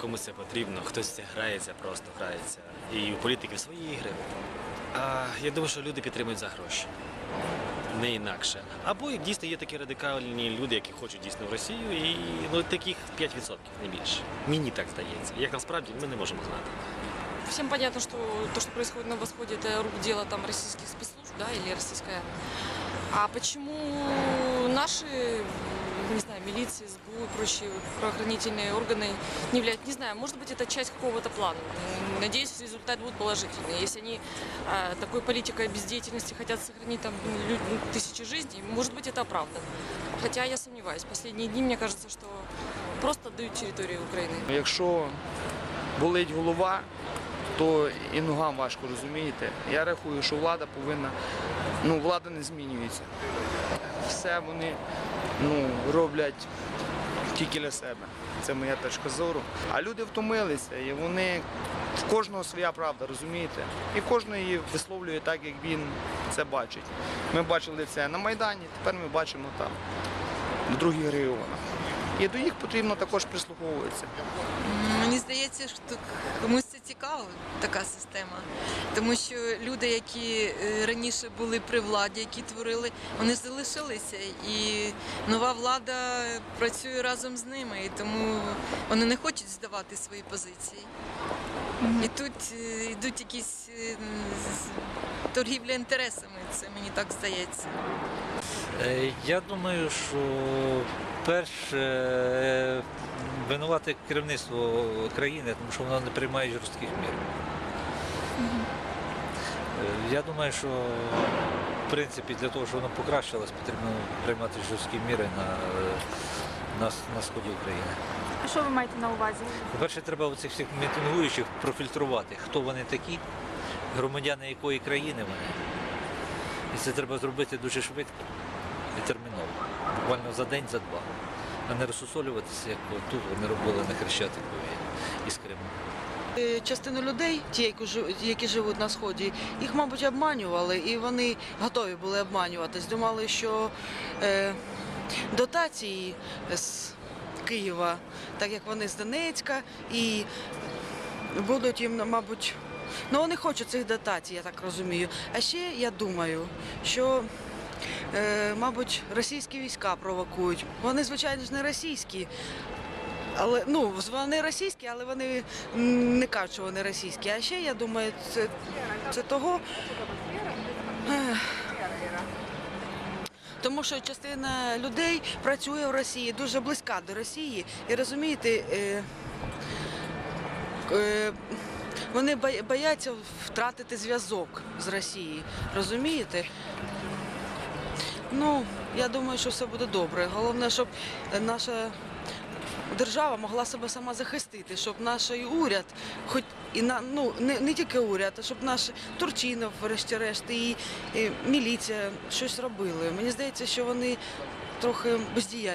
кому це потрібно, хтось це грається, просто грається. І у політиків свої ігри. А я думаю, що люди підтримують за гроші. Не інакше. Або дійсно є такі радикальні люди, які хочуть дійсно в Росію, і ну таких 5%, не більше. Мені так здається. Як насправді ми не можемо знати. Всем понятно, что то, что происходит на Восходе, это рук дело там российских спецслужб, да, или. А почему наши, не знаю, милиции, СБУ и прочие правоохранительные органы не влияют? Не знаю, может быть, это часть какого-то плана. М, Надеюсь, результат будет положительный. Если они а, такой политикой бездеятельности хотят сохранить там лю- тысячи жизней, может быть, это оправдано. Хотя я сомневаюсь. Последние дни, мне кажется, что просто отдают территорию Украины. Якщо болить голова, то і ногам важко розумієте. Я рахую, що влада повинна, ну влада не змінюється. Все вони ну, роблять тільки для себе. Це моя точка зору. А люди втомилися, і вони в кожного своя правда, розумієте? І кожен її висловлює так, як він це бачить. Ми бачили це на Майдані, тепер ми бачимо там, в других регіонах. І до їх потрібно також прислуховуватися. Здається, що комусь це цікаво, така система. Тому що люди, які е, раніше були при владі, які творили, вони залишилися. І нова влада працює разом з ними, і тому вони не хочуть здавати свої позиції. І тут е, йдуть якісь е, торгівля інтересами, це мені так здається. Я думаю, що перше винувати керівництво країни, тому що воно не приймає жорстких мір. Е, Я думаю, що в принципі для того, щоб воно покращилось, потрібно приймати жорсткі міри на, на, на сході України. А що ви маєте на увазі? По-перше, треба цих всіх мітингуючих профільтрувати, хто вони такі, громадяни якої країни вони. І це треба зробити дуже швидко і терміново. Буквально за день, за два. А не розсусолюватися, як тут вони робили на Хрещатикові із Криму. Е, Частину людей, ті, які живуть на сході, їх, мабуть, обманювали, і вони готові були обманюватись. Думали, що е, дотації з Києва, так як вони з Донецька, і будуть їм, мабуть, ну вони хочуть цих дотацій, я так розумію. А ще я думаю, що. Е, мабуть, російські війська провокують. Вони, звичайно ж, не російські, але ну вони російські, але вони не кажуть, що вони російські. А ще я думаю, це, це того. Тому що частина людей працює в Росії, дуже близька до Росії. І розумієте, е, е, вони бояться втратити зв'язок з Росією. Розумієте? Ну, я думаю, що все буде добре. Головне, щоб наша держава могла себе сама захистити, щоб наш уряд, хоч і на ну не, не тільки уряд, а щоб наш Турчинов, врешті-решт, і, і міліція щось робили. Мені здається, що вони трохи бездіяльні.